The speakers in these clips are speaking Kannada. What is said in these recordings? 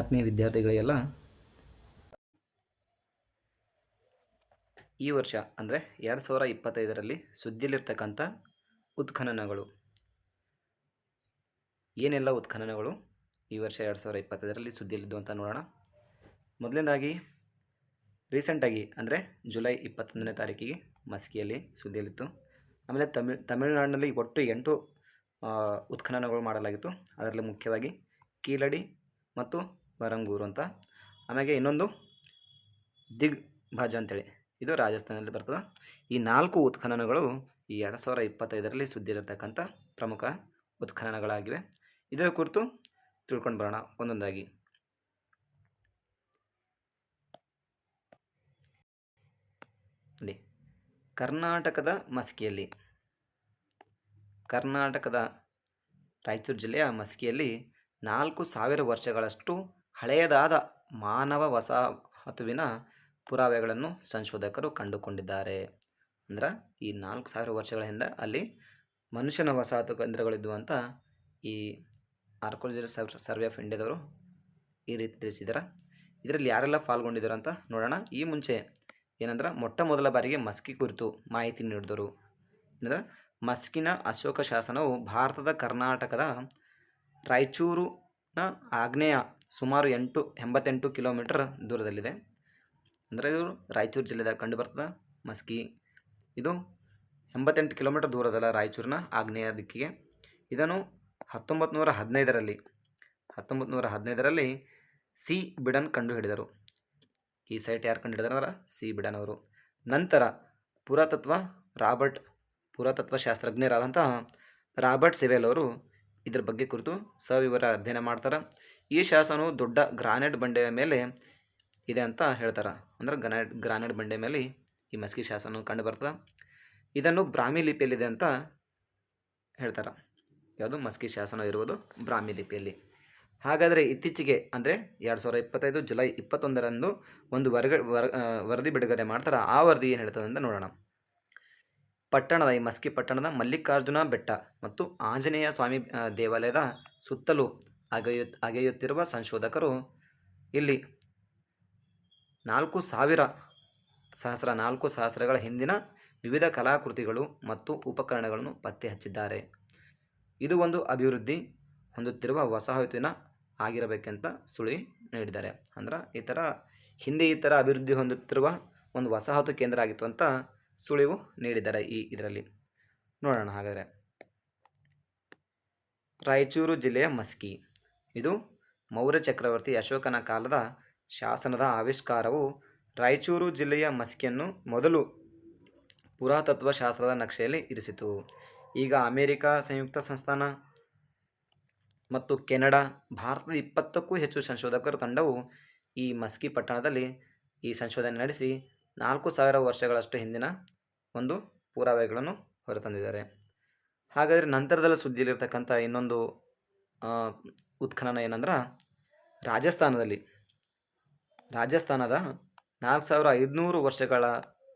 ಆತ್ಮೀಯ ವಿದ್ಯಾರ್ಥಿಗಳಿಗೆಲ್ಲ ಈ ವರ್ಷ ಅಂದರೆ ಎರಡು ಸಾವಿರ ಇಪ್ಪತ್ತೈದರಲ್ಲಿ ಸುದ್ದಿಯಲ್ಲಿರ್ತಕ್ಕಂಥ ಉತ್ಖನನಗಳು. ಏನೆಲ್ಲ ಉತ್ಖನನಗಳು? ಈ ವರ್ಷ ಎರಡು ಸಾವಿರ ಇಪ್ಪತ್ತೈದರಲ್ಲಿ ಸುದ್ದಿಯಲ್ಲಿದ್ದು ಅಂತ ನೋಡೋಣ. ಮೊದಲನೇದಾಗಿ ರೀಸೆಂಟಾಗಿ ಅಂದರೆ ಜುಲೈ ಇಪ್ಪತ್ತೊಂದನೇ ತಾರೀಕಿಗೆ ಮಸ್ಕಿಯಲ್ಲಿ ಸುದ್ದಿಯಲ್ಲಿತ್ತು. ಆಮೇಲೆ ತಮಿಳ್, ತಮಿಳುನಾಡಿನಲ್ಲಿ ಒಟ್ಟು ಎಂಟು ಉತ್ಖನನಗಳು ಮಾಡಲಾಗಿತ್ತು. ಅದರಲ್ಲಿ ಮುಖ್ಯವಾಗಿ ಕೀಲಡಿ ಮತ್ತು ವರಂಗೂರು ಅಂತ. ಆಮೇಲೆ ಇನ್ನೊಂದು ದಿಗ್ ಭಾಜ ಅಂತೇಳಿ. ಇದು ರಾಜಸ್ಥಾನದಲ್ಲಿ ಬರ್ತದೆ. ಈ ನಾಲ್ಕು ಉತ್ಖನನಗಳು ಈ ಎರಡು ಸಾವಿರ ಇಪ್ಪತ್ತೈದರಲ್ಲಿ ಸುದ್ದಿರತಕ್ಕಂಥ ಪ್ರಮುಖ ಉತ್ಖನನಗಳಾಗಿವೆ. ಇದರ ಕುರಿತು ತಿಳ್ಕೊಂಡು ಬರೋಣ ಒಂದೊಂದಾಗಿ. ಕರ್ನಾಟಕದ ಮಸ್ಕಿಯಲ್ಲಿ ಕರ್ನಾಟಕದ ರಾಯಚೂರು ಜಿಲ್ಲೆಯ ಮಸ್ಕಿಯಲ್ಲಿ ನಾಲ್ಕು ಸಾವಿರ ವರ್ಷಗಳಷ್ಟು ಹಳೆಯದಾದ ಮಾನವ ವಸಾಹತುವಿನ ಪುರಾವೆಗಳನ್ನು ಸಂಶೋಧಕರು ಕಂಡುಕೊಂಡಿದ್ದಾರೆ. ಅಂದ್ರೆ, ಈ ನಾಲ್ಕು ಸಾವಿರ ವರ್ಷಗಳ ಹಿಂದೆ ಅಲ್ಲಿ ಮನುಷ್ಯನ ವಸಾಹತು ಕೇಂದ್ರಗಳಿದ್ವು ಅಂತ ಈ ಆರ್ಕೋಲಜಿಕಲ್ ಸರ್ವ್, ಸರ್ವೆ ಆಫ್ ಇಂಡಿಯಾದವರು ಈ ರೀತಿ ತಿಳಿಸಿದ್ದಾರೆ ಇದರಲ್ಲಿ ಯಾರೆಲ್ಲ ಪಾಲ್ಗೊಂಡಿದ್ದಾರೆ ಅಂತ ನೋಡೋಣ. ಈ ಮುಂಚೆ ಏನಂದ್ರೆ, ಮೊಟ್ಟ ಮೊದಲ ಬಾರಿಗೆ ಮಸ್ಕಿ ಕುರಿತು ಮಾಹಿತಿ ನೀಡಿದರು. ಏನಂದ್ರೆ, ಮಸ್ಕಿನ ಅಶೋಕ ಶಾಸನವು ಭಾರತದ ಕರ್ನಾಟಕದ ರಾಯಚೂರಿನ ಆಗ್ನೇಯ ಸುಮಾರು ಎಂಟು, ಎಂಬತ್ತೆಂಟು ಕಿಲೋಮೀಟರ್ ದೂರದಲ್ಲಿದೆ. ಅಂದರೆ ಇದು ರಾಯಚೂರು ಜಿಲ್ಲೆದಾಗ ಕಂಡು ಬರ್ತದೆ ಮಸ್ಕಿ. ಇದು ಎಂಬತ್ತೆಂಟು ಕಿಲೋಮೀಟರ್ ದೂರದಲ್ಲ ರಾಯಚೂರಿನ ಆಗ್ನೇಯ ದಿಕ್ಕಿಗೆ. ಇದನ್ನು ಹತ್ತೊಂಬತ್ತು ನೂರ ಹದಿನೈದರಲ್ಲಿ ಹತ್ತೊಂಬತ್ತು ನೂರ ಹದಿನೈದರಲ್ಲಿ ಸಿ ಬಿಡನ್ ಕಂಡು ಹಿಡಿದರು ಈ ಸೈಟ್ ಯಾರು ಕಂಡು ಅಂದ್ರೆ ಸಿ ಬಿಡನ್ ಅವರು. ನಂತರ ಪುರಾತತ್ವ ರಾಬರ್ಟ್, ಪುರಾತತ್ವ ಶಾಸ್ತ್ರಜ್ಞರಾದಂತಹ ರಾಬರ್ಟ್ ಸಿವೆಲ್ ಅವರು ಇದ್ರ ಬಗ್ಗೆ ಕುರಿತು ಸವಿವರ ಅಧ್ಯಯನ ಮಾಡ್ತಾರೆ. ಈ ಶಾಸನವು ದೊಡ್ಡ ಗ್ರಾನೈಟ್ ಬಂಡೆಯ ಮೇಲೆ ಇದೆ ಅಂತ ಹೇಳ್ತಾರೆ. ಅಂದ್ರೆ ಗ್ರಾನೈಟ್ ಗ್ರಾನೈಟ್ ಬಂಡೆ ಮೇಲೆ ಈ ಮಸ್ಕಿ ಶಾಸನ ಕಂಡು ಬರ್ತದೆ. ಇದನ್ನು ಬ್ರಾಹ್ಮಿ ಲಿಪಿಯಲ್ಲಿದೆ ಅಂತ ಹೇಳ್ತಾರೆ. ಯಾವುದು? ಮಸ್ಕಿ ಶಾಸನ ಇರುವುದು ಬ್ರಾಹ್ಮಿ ಲಿಪಿಯಲ್ಲಿ. ಹಾಗಾದರೆ ಇತ್ತೀಚೆಗೆ ಅಂದರೆ ಎರಡು ಸಾವಿರದ ಇಪ್ಪತ್ತೈದು ಜುಲೈ ಇಪ್ಪತ್ತೊಂದರಂದು ಒಂದು ವರ್ಗ, ವರ ವರದಿ ಬಿಡುಗಡೆ ಮಾಡ್ತಾರೆ. ಆ ವರದಿ ಏನು ಹೇಳ್ತದೆ ಅಂತ ನೋಡೋಣ. ಪಟ್ಟಣದ, ಈ ಮಸ್ಕಿ ಪಟ್ಟಣದ ಮಲ್ಲಿಕಾರ್ಜುನ ಬೆಟ್ಟ ಮತ್ತು ಆಂಜನೇಯ ಸ್ವಾಮಿ ದೇವಾಲಯದ ಸುತ್ತಲೂ ಅಗೆಯು, ಅಗೆಯುತ್ತಿರುವ ಸಂಶೋಧಕರು ಇಲ್ಲಿ ನಾಲ್ಕು ಸಾವಿರ ಸಹಸ್ರ, ನಾಲ್ಕು ಸಹಸ್ರಗಳ ಹಿಂದಿನ ವಿವಿಧ ಕಲಾಕೃತಿಗಳು ಮತ್ತು ಉಪಕರಣಗಳನ್ನು ಪತ್ತೆ ಹಚ್ಚಿದ್ದಾರೆ. ಇದು ಒಂದು ಅಭಿವೃದ್ಧಿ ಹೊಂದುತ್ತಿರುವ ವಸಾಹತಿನ ಆಗಿರಬೇಕೆಂತ ಸುಳಿ ನೀಡಿದ್ದಾರೆ. ಅಂದ್ರೆ, ಈ ಥರ ಹಿಂದೆ ಈ ಥರ ಅಭಿವೃದ್ಧಿ ಹೊಂದುತ್ತಿರುವ ಒಂದು ವಸಾಹತು ಕೇಂದ್ರ ಆಗಿತ್ತು ಅಂತ ಸುಳಿವು ನೀಡಿದ್ದಾರೆ ಈ ಇದರಲ್ಲಿ. ನೋಡೋಣ ಹಾಗಾದರೆ. ರಾಯಚೂರು ಜಿಲ್ಲೆಯ ಮಸ್ಕಿ. ಇದು ಮೌರ್ಯ ಚಕ್ರವರ್ತಿ ಅಶೋಕನ ಕಾಲದ ಶಾಸನದ ಆವಿಷ್ಕಾರವು ರಾಯಚೂರು ಜಿಲ್ಲೆಯ ಮಸ್ಕಿಯನ್ನು ಮೊದಲು ಪುರಾತತ್ವಶಾಸ್ತ್ರದ ನಕ್ಷೆಯಲ್ಲಿ ಇರಿಸಿತು. ಈಗ ಅಮೇರಿಕ ಸಂಯುಕ್ತ ಸಂಸ್ಥಾನ ಮತ್ತು ಕೆನಡಾ ಭಾರತದ ಇಪ್ಪತ್ತಕ್ಕೂ ಹೆಚ್ಚು ಸಂಶೋಧಕರ ತಂಡವು ಈ ಮಸ್ಕಿ ಪಟ್ಟಣದಲ್ಲಿ ಈ ಸಂಶೋಧನೆ ನಡೆಸಿ ನಾಲ್ಕು ಸಾವಿರ ವರ್ಷಗಳಷ್ಟು ಹಿಂದಿನ ಒಂದು ಪುರಾವೆಗಳನ್ನು ಹೊರತಂದಿದ್ದಾರೆ. ಹಾಗಾದರೆ ನಂತರದಲ್ಲಿ ಸುದ್ದಿಯಲ್ಲಿರ್ತಕ್ಕಂಥ ಇನ್ನೊಂದು ಉತ್ಖನನ ಏನಂದ್ರೆ ರಾಜಸ್ಥಾನದಲ್ಲಿ. ರಾಜಸ್ಥಾನದ ನಾಲ್ಕು ಸಾವಿರ ಐದುನೂರು ವರ್ಷಗಳ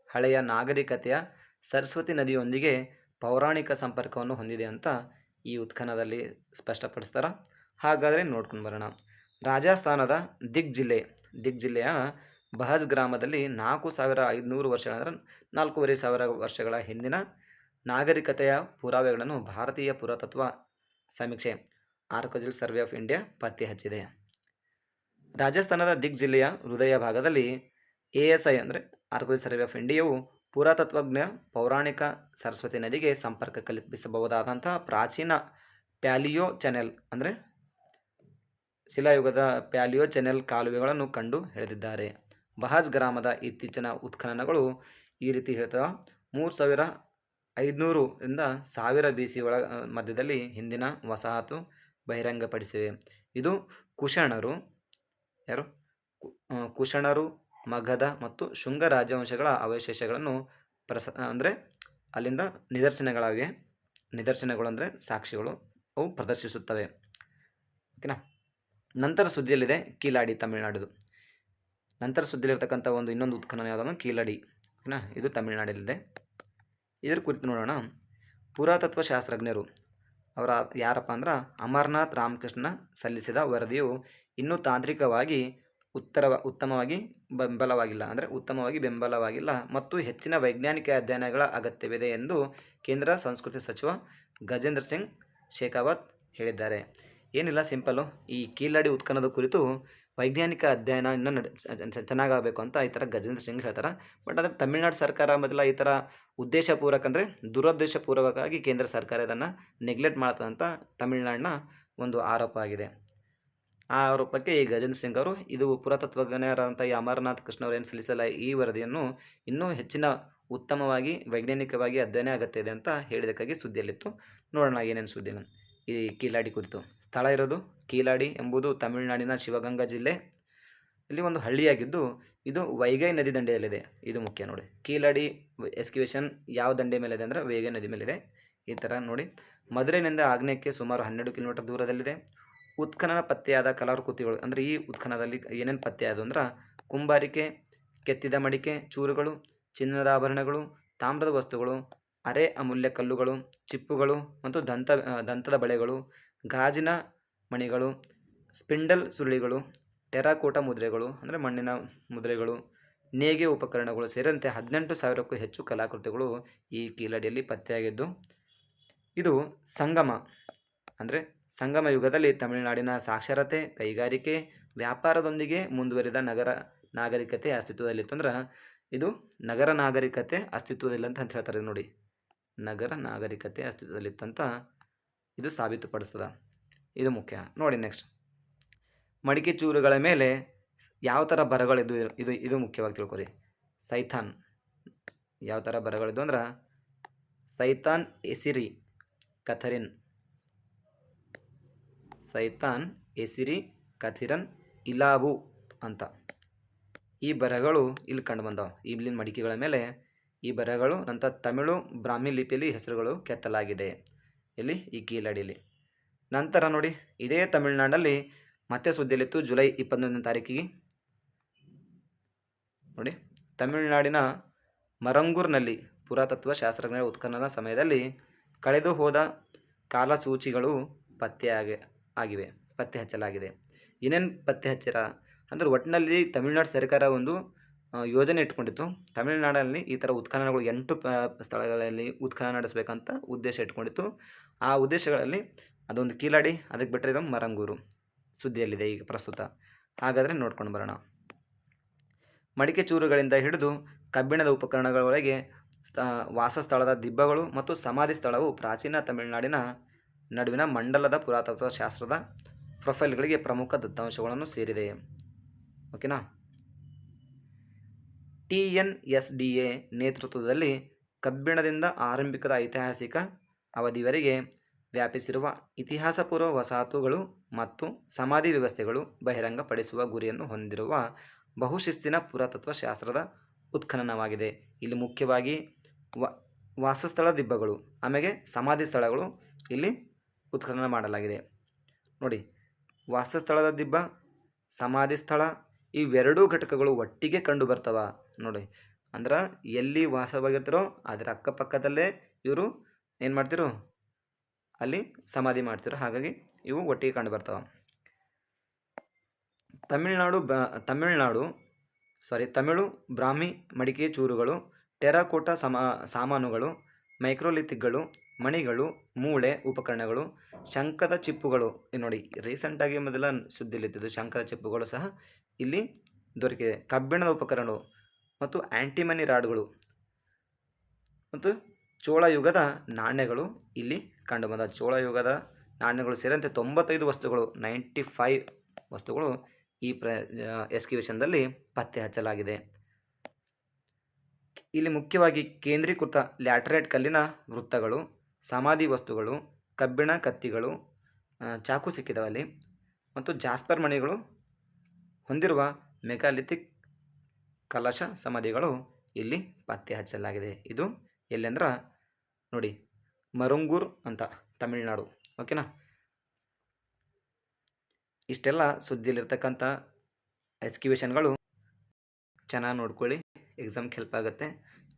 ಹಳೆಯ ನಾಗರಿಕತೆಯ ಸರಸ್ವತಿ ನದಿಯೊಂದಿಗೆ ಪೌರಾಣಿಕ ಸಂಪರ್ಕವನ್ನು ಹೊಂದಿದೆ ಅಂತ ಈ ಉತ್ಖನದಲ್ಲಿ ಸ್ಪಷ್ಟಪಡಿಸ್ತಾರೆ. ಹಾಗಾದರೆ ನೋಡ್ಕೊಂಡು ಬರೋಣ. ರಾಜಸ್ಥಾನದ ದಿಗ್ ಜಿಲ್ಲೆ, ದಿಗ್ ಜಿಲ್ಲೆಯ ಬಹಜ್ ಗ್ರಾಮದಲ್ಲಿ ನಾಲ್ಕು ಸಾವಿರ ಐದುನೂರು ವರ್ಷಗಳ ಅಂದರೆ ನಾಲ್ಕೂವರೆ ಸಾವಿರ ವರ್ಷಗಳ ಹಿಂದಿನ ನಾಗರಿಕತೆಯ ಪುರಾವೆಗಳನ್ನು ಭಾರತೀಯ ಪುರಾತತ್ವ ಸಮೀಕ್ಷೆ ಆರ್ಕೋಜಿಲ್ ಸರ್ವೆ ಆಫ್ ಇಂಡಿಯಾ ಪತ್ತೆ ಹಚ್ಚಿದೆ. ರಾಜಸ್ಥಾನದ ದಿಗ್ ಜಿಲ್ಲೆಯ ಹೃದಯ ಭಾಗದಲ್ಲಿ ಎ ಎಸ್ ಐ ಅಂದರೆ ಆರ್ಕೋಜಿಲ್ ಸರ್ವೆ ಆಫ್ ಇಂಡಿಯಾವು ಪುರಾತತ್ವಜ್ಞ ಪೌರಾಣಿಕ ಸರಸ್ವತಿ ನದಿಗೆ ಸಂಪರ್ಕ ಕಲ್ಪಿಸಬಹುದಾದಂತಹ ಪ್ರಾಚೀನ ಪ್ಯಾಲಿಯೋ ಚಾನೆಲ್ ಅಂದರೆ ಶಿಲಾಯುಗದ ಪ್ಯಾಲಿಯೋ ಚಾನೆಲ್ ಕಾಲುವೆಗಳನ್ನು ಕಂಡು ಹಿಡಿದಿದ್ದಾರೆ. ಬಹಾಜ್ ಗ್ರಾಮದ ಇತ್ತೀಚಿನ ಉತ್ಖನನಗಳು ಈ ರೀತಿ ಹೇಳ್ತಾ ಮೂರು ಸಾವಿರ ಐದುನೂರರಿಂದ ಸಾವಿರ ಬಿ ಸಿ ಒಳ ಮಧ್ಯದಲ್ಲಿ ಹಿಂದಿನ ವಸಾಹತು ಬಹಿರಂಗಪಡಿಸಿವೆ. ಇದು ಕುಶಣರು, ಯಾರು? ಕುಶಣರು, ಮಗಧ ಮತ್ತು ಶುಂಗ ರಾಜವಂಶಗಳ ಅವಶೇಷಗಳನ್ನು ಪ್ರಸ, ಅಂದರೆ ಅಲ್ಲಿಂದ ನಿದರ್ಶನಗಳಾಗಿವೆ ನಿದರ್ಶನಗಳು ಅಂದರೆ ಸಾಕ್ಷಿಗಳು ಅವು ಪ್ರದರ್ಶಿಸುತ್ತವೆ. ಓಕೆನಾ? ನಂತರ ಸುದ್ದಿಯಲ್ಲಿದೆ ಕೀಲಾಡಿ ತಮಿಳುನಾಡಿದು. ನಂತರ ಸುದ್ದಿಯಲ್ಲಿರ್ತಕ್ಕಂಥ ಒಂದು ಇನ್ನೊಂದು ಉತ್ಖನನ ಯಾವುದನ್ನು ಕೀಲಾಡಿ. ಓಕೆನಾ? ಇದು ತಮಿಳುನಾಡಲ್ಲಿದೆ. ಇದರ ಕುರಿತು ನೋಡೋಣ. ಪುರಾತತ್ವ ಶಾಸ್ತ್ರಜ್ಞರು ಅವರ ಯಾರಪ್ಪ ಅಂದ್ರೆ ಅಮರ್ನಾಥ್ ರಾಮಕೃಷ್ಣ ಸಲ್ಲಿಸಿದ ವರದಿಯು ಇನ್ನೂ ತಾಂತ್ರಿಕವಾಗಿ ಉತ್ತರ ಉತ್ತಮವಾಗಿ ಬೆಂಬಲವಾಗಿಲ್ಲ, ಅಂದರೆ ಉತ್ತಮವಾಗಿ ಬೆಂಬಲವಾಗಿಲ್ಲ ಮತ್ತು ಹೆಚ್ಚಿನ ವೈಜ್ಞಾನಿಕ ಅಧ್ಯಯನಗಳ ಅಗತ್ಯವಿದೆ ಎಂದು ಕೇಂದ್ರ ಸಂಸ್ಕೃತಿ ಸಚಿವ ಗಜೇಂದ್ರ ಸಿಂಗ್ ಶೇಖಾವತ್ ಹೇಳಿದ್ದಾರೆ. ಏನಿಲ್ಲ, ಸಿಂಪಲ್ಲು. ಈ ಕೀಲಡಿ ಉತ್ಖನದ ಕುರಿತು ವೈಜ್ಞಾನಿಕ ಅಧ್ಯಯನ ಇನ್ನೂ ನಡೆ ಚೆನ್ನಾಗಾಗಬೇಕು ಅಂತ ಈ ಥರ ಗಜೇಂದ್ರ ಸಿಂಗ್ ಹೇಳ್ತಾರೆ. ಬಟ್ ಆದರೆ ತಮಿಳ್ನಾಡು ಸರ್ಕಾರ ಮೊದಲ ಈ ಥರ ಉದ್ದೇಶಪೂರ್ವಕ ಅಂದರೆ ದುರುದ್ದೇಶಪೂರ್ವಕವಾಗಿ ಕೇಂದ್ರ ಸರ್ಕಾರ ಇದನ್ನು ನೆಗ್ಲೆಕ್ಟ್ ಮಾಡ್ತದೆ ಅಂತ ತಮಿಳ್ನಾಡಿನ ಒಂದು ಆರೋಪ ಆಗಿದೆ. ಆ ಆರೋಪಕ್ಕೆ ಈ ಗಜೇಂದ್ರ ಸಿಂಗ್ ಅವರು ಇದು ಪುರಾತತ್ವಜ್ಞರಾದಂಥ ಈ ಅಮರನಾಥ್ ಕೃಷ್ಣ ಅವರು ಏನು ಸಲ್ಲಿಸಲ್ಲ ಈ ವರದಿಯನ್ನು ಇನ್ನೂ ಹೆಚ್ಚಿನ ಉತ್ತಮವಾಗಿ ವೈಜ್ಞಾನಿಕವಾಗಿ ಅಧ್ಯಯನ ಅಗತ್ಯ ಇದೆ ಅಂತ ಹೇಳಿದಕ್ಕಾಗಿ ಸುದ್ದಿಯಲ್ಲಿತ್ತು. ನೋಡೋಣ ಏನೇನು ಸುದ್ದಿ ಈ ಕೀಲಾಡಿ ಕುರಿತು. ಸ್ಥಳ ಇರೋದು ಕೀಲಾಡಿ ಎಂಬುದು ತಮಿಳುನಾಡಿನ ಶಿವಗಂಗಾ ಜಿಲ್ಲೆ. ಇಲ್ಲಿ ಒಂದು ಹಳ್ಳಿಯಾಗಿದ್ದು ಇದು ವೈಗೈ ನದಿ ದಂಡೆಯಲ್ಲಿದೆ. ಇದು ಮುಖ್ಯ ನೋಡಿ. ಕೀಲಾಡಿ ಎಸ್ಕ್ಯುವೇಷನ್ ಯಾವ ದಂಡೆ ಮೇಲಿದೆ ಅಂದರೆ ವೈಗೈ ನದಿ ಮೇಲಿದೆ. ಈ ಥರ ನೋಡಿ. ಮಧುರೈನಿಂದ ಆಗ್ನೇಯಕ್ಕೆ ಸುಮಾರು ಹನ್ನೆರಡು ಕಿಲೋಮೀಟರ್ ದೂರದಲ್ಲಿದೆ. ಉತ್ಖನನ ಪತ್ತೆಯಾದ ಕಲಾಕೃತಿಗಳು ಅಂದರೆ ಈ ಉತ್ಖನದಲ್ಲಿ ಏನೇನು ಪತ್ತೆ ಆದವು ಅಂದ್ರೆ ಕುಂಬಾರಿಕೆ, ಕೆತ್ತಿದ ಮಡಿಕೆ, ಚೂರುಗಳು, ಚಿನ್ನದ ಆಭರಣಗಳು, ತಾಮ್ರದ ವಸ್ತುಗಳು ಅರೆ ಅಮೂಲ್ಯ ಕಲ್ಲುಗಳು, ಚಿಪ್ಪುಗಳು ಮತ್ತು ದಂತ ದಂತದ ಬಳೆಗಳು, ಗಾಜಿನ ಮಣಿಗಳು, ಸ್ಪಿಂಡಲ್ ಸುರುಳಿಗಳು, ಟೆರಾಕೋಟ ಮುದ್ರೆಗಳು, ಅಂದರೆ ಮಣ್ಣಿನ ಮುದ್ರೆಗಳು, ನೇಯ್ಗೆ ಉಪಕರಣಗಳು ಸೇರಿದಂತೆ ಹದಿನೆಂಟು ಸಾವಿರಕ್ಕೂ ಹೆಚ್ಚು ಕಲಾಕೃತಿಗಳು ಈ ಕೀಲಡಿಯಲ್ಲಿ ಪತ್ತೆಯಾಗಿದ್ದು, ಇದು ಸಂಗಮ, ಅಂದರೆ ಸಂಗಮ ಯುಗದಲ್ಲಿ ತಮಿಳುನಾಡಿನ ಸಾಕ್ಷರತೆ, ಕೈಗಾರಿಕೆ, ವ್ಯಾಪಾರದೊಂದಿಗೆ ಮುಂದುವರಿದ ನಗರ ನಾಗರಿಕತೆ ಅಸ್ತಿತ್ವದಲ್ಲಿತ್ತು. ಅಂದ್ರೆ ಇದು ನಗರ ನಾಗರಿಕತೆ ಅಸ್ತಿತ್ವದಲ್ಲಿಲ್ಲ ಅಂತ ಹೇಳ್ತಾರೆ ನೋಡಿ. ನಗರ ನಾಗರಿಕತೆ ಅಸ್ತಿತ್ವದಲ್ಲಿತ್ತಂತ ಇದು ಸಾಬೀತುಪಡಿಸ್ತದ. ಇದು ಮುಖ್ಯ. ನೋಡಿ ನೆಕ್ಸ್ಟ್ ಮಡಿಕೆ ಚೂರುಗಳ ಮೇಲೆ ಯಾವ ಥರ ಬರಗಳಿದ್ದು ಇದು ಇದು ಮುಖ್ಯವಾಗಿ ತಿಳ್ಕೊರಿ. ಸೈಥಾನ್ ಯಾವ ಥರ ಬರಗಳಿದ್ದು ಅಂದ್ರೆ ಸೈತಾನ್ ಎಸಿರಿ ಕಥರಿನ್. ಸೈತಾನ್ ಎಸಿರಿ ಕಥಿರನ್ ಇಲಾಬು ಅಂತ. ಈ ಬರಗಳು ಇಲ್ಲಿ ಕಂಡು ಬಂದವು. ಇಲ್ಲಿನ ಮಡಿಕೆಗಳ ಮೇಲೆ ಈ ಬರಹಗಳು ನಂತರ ತಮಿಳು ಬ್ರಾಹ್ಮಿ ಲಿಪಿಯಲ್ಲಿ ಹೆಸರುಗಳು ಕೆತ್ತಲಾಗಿದೆ. ಇಲ್ಲಿ ಈ ಕೀಲಡಿಲಿ ನಂತರ ನೋಡಿ, ಇದೇ ತಮಿಳುನಾಡಲ್ಲಿ ಮತ್ತೆ ಸುದ್ದಿಯಲ್ಲಿತ್ತು, ಜುಲೈ ಇಪ್ಪತ್ತೊಂದನೇ ತಾರೀಕಿಗೆ. ನೋಡಿ, ತಮಿಳುನಾಡಿನ ಮರಂಗೂರ್ನಲ್ಲಿ ಪುರಾತತ್ವ ಶಾಸ್ತ್ರಜ್ಞರ ಉತ್ಖನನ ಸಮಯದಲ್ಲಿ ಕಳೆದು ಹೋದ ಕಾಲಸೂಚಿಗಳು ಪತ್ತೆಯಾಗಿ, ಆಗಿವೆ ಪತ್ತೆ ಹಚ್ಚಲಾಗಿದೆ ಏನೇನು ಪತ್ತೆ ಹಚ್ಚಿರ ಅಂದ್ರೆ ಒಟ್ಟಿನಲ್ಲಿ ತಮಿಳುನಾಡು ಸರ್ಕಾರ ಒಂದು ಯೋಜನೆ ಇಟ್ಕೊಂಡಿತ್ತು ತಮಿಳುನಾಡಲ್ಲಿ ಈ ಥರ ಉತ್ಖನನಗಳು ಎಂಟು ಸ್ಥಳಗಳಲ್ಲಿ ಉತ್ಖನನ ನಡೆಸಬೇಕಂತ ಉದ್ದೇಶ ಇಟ್ಕೊಂಡಿತ್ತು. ಆ ಉದ್ದೇಶಗಳಲ್ಲಿ ಅದೊಂದು ಕೀಲಾಡಿ, ಅದಕ್ಕೆ ಬಿಟ್ಟರೆ ಇದೊಂದು ಮರಂಗೂರು ಸುದ್ದಿಯಲ್ಲಿದೆ ಈಗ ಪ್ರಸ್ತುತ. ಹಾಗಾದರೆ ನೋಡ್ಕೊಂಡು ಬರೋಣ. ಮಡಿಕೆ ಚೂರುಗಳಿಂದ ಹಿಡಿದು ಕಬ್ಬಿಣದ ಉಪಕರಣಗಳವರೆಗೆ ಸ್ಥ ವಾಸಸ್ಥಳದ ದಿಬ್ಬಗಳು ಮತ್ತು ಸಮಾಧಿ ಸ್ಥಳವು ಪ್ರಾಚೀನ ತಮಿಳುನಾಡಿನ ನಡುವಿನ ಮಂಡಲದ ಪುರಾತತ್ವ ಶಾಸ್ತ್ರದ ಪ್ರೊಫೈಲ್ಗಳಿಗೆ ಪ್ರಮುಖ ದತ್ತಾಂಶಗಳನ್ನು ಸೇರಿದೆ. ಓಕೆನಾ? ಟಿ ನೇತೃತ್ವದಲ್ಲಿ ಕಬ್ಬಿಣದಿಂದ ಆರಂಭಿಕದ ಐತಿಹಾಸಿಕ ಅವಧಿವರೆಗೆ ವ್ಯಾಪಿಸಿರುವ ಇತಿಹಾಸಪೂರ್ವ ವಸಾಹತುಗಳು ಮತ್ತು ಸಮಾಧಿ ವ್ಯವಸ್ಥೆಗಳು ಬಹಿರಂಗಪಡಿಸುವ ಗುರಿಯನ್ನು ಹೊಂದಿರುವ ಬಹುಶಿಸ್ತಿನ ಪುರಾತತ್ವಶಾಸ್ತ್ರದ ಉತ್ಖನನವಾಗಿದೆ. ಇಲ್ಲಿ ಮುಖ್ಯವಾಗಿ ವಾಸಸ್ಥಳ ದಿಬ್ಬಗಳು ಆಮೇಲೆ ಸಮಾಧಿ ಸ್ಥಳಗಳು ಇಲ್ಲಿ ಉತ್ಖನನ ಮಾಡಲಾಗಿದೆ. ನೋಡಿ, ವಾಸಸ್ಥಳದ ದಿಬ್ಬ, ಸಮಾಧಿ ಸ್ಥಳ ಇವೆರಡೂ ಘಟಕಗಳು ಒಟ್ಟಿಗೆ ಕಂಡು ಬರ್ತವ ನೋಡಿ. ಅಂದ್ರೆ ಎಲ್ಲಿ ವಾಸವಾಗಿರ್ತಾರೋ ಅದರ ಅಕ್ಕಪಕ್ಕದಲ್ಲೇ ಇವರು ಏನು ಮಾಡ್ತಿರು? ಅಲ್ಲಿ ಸಮಾಧಿ ಮಾಡ್ತಿರು. ಹಾಗಾಗಿ ಇವು ಒಟ್ಟಿಗೆ ಕಂಡು ಬರ್ತಾವ. ತಮಿಳುನಾಡು ಬ, ತಮಿಳುನಾಡು ಸಾರಿ ತಮಿಳು, ಬ್ರಾಹ್ಮಿ ಮಡಿಕೆ ಚೂರುಗಳು ಟೆರಾಕೋಟಾ ಸಮ, ಸಾಮಾನುಗಳು, ಮೈಕ್ರೋಲಿಥಿಕ್ಗಳು ಮಣಿಗಳು, ಮೂಳೆ, ಉಪಕರಣಗಳು, ಶಂಖದ ಚಿಪ್ಪುಗಳು. ನೋಡಿ ರೀಸೆಂಟಾಗಿ ಮೊದಲ ಸುದ್ದಿಲಿದ್ದು ಶಂಖದ ಚಿಪ್ಪುಗಳು ಸಹ ಇಲ್ಲಿ ದೊರಕಿದೆ. ಕಬ್ಬಿಣದ ಉಪಕರಣಗಳು ಮತ್ತು ಆ್ಯಂಟಿಮನಿ ರಾಡ್ಗಳು ಮತ್ತು ಚೋಳ ಯುಗದ ನಾಣ್ಯಗಳು ಇಲ್ಲಿ ಕಂಡುಬಂದ ಚೋಳ ಯುಗದ ನಾಣ್ಯಗಳು ಸೇರಿದಂತೆ ತೊಂಬತ್ತೈದು ವಸ್ತುಗಳು ನೈಂಟಿ ಫೈವ್ ವಸ್ತುಗಳು ಈ ಪ್ರ ಎಸ್ಕ್ಯೂಷನ್ದಲ್ಲಿ ಪತ್ತೆ ಹಚ್ಚಲಾಗಿದೆ. ಇಲ್ಲಿ ಮುಖ್ಯವಾಗಿ ಕೇಂದ್ರೀಕೃತ ಲ್ಯಾಟ್ರೇಟ್ ಕಲ್ಲಿನ ವೃತ್ತಗಳು ಸಮಾಧಿ ವಸ್ತುಗಳು, ಕಬ್ಬಿಣ ಕತ್ತಿಗಳು ಚಾಕು ಸಿಕ್ಕಿದವಲ್ಲಿ ಮತ್ತು ಜಾಸ್ಪರ್ ಮಣಿಗಳು ಹೊಂದಿರುವ ಮೆಗಾಲಿಥಿಕ್ ಕಲಶ ಸಮಾಧಿಗಳು ಇಲ್ಲಿ ಪತ್ತೆ ಹಚ್ಚಲಾಗಿದೆ. ಇದು ಎಲ್ಲೆಂದ್ರೆ ನೋಡಿ, ಮರುಂಗೂರ್ ಅಂತ ತಮಿಳುನಾಡು. ಓಕೆನಾ ಇಷ್ಟೆಲ್ಲ ಸುದ್ದಿಲಿರ್ತಕ್ಕಂಥ ಎಕ್ಸ್ಕ್ಯೂಷನ್ಗಳು ಚೆನ್ನಾಗಿ ನೋಡ್ಕೊಳ್ಳಿ. ಎಕ್ಸಾಮ್ಗೆ ಹೆಲ್ಪ್ ಆಗುತ್ತೆ.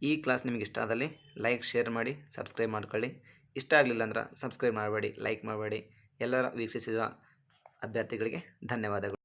ಈ ಕ್ಲಾಸ್ ನಿಮಗೆ ಇಷ್ಟ ಆದಲ್ಲಿ ಲೈಕ್, ಶೇರ್ ಮಾಡಿ, ಸಬ್ಸ್ಕ್ರೈಬ್ ಮಾಡ್ಕೊಳ್ಳಿ. ಇಷ್ಟ ಆಗಲಿಲ್ಲ ಅಂದ್ರೆ ಸಬ್ಸ್ಕ್ರೈಬ್ ಮಾಡಬೇಡಿ, ಲೈಕ್ ಮಾಡಬೇಡಿ. ಎಲ್ಲರ ವೀಕ್ಷಿಸಿದ ಅಭ್ಯರ್ಥಿಗಳಿಗೆ ಧನ್ಯವಾದಗಳು.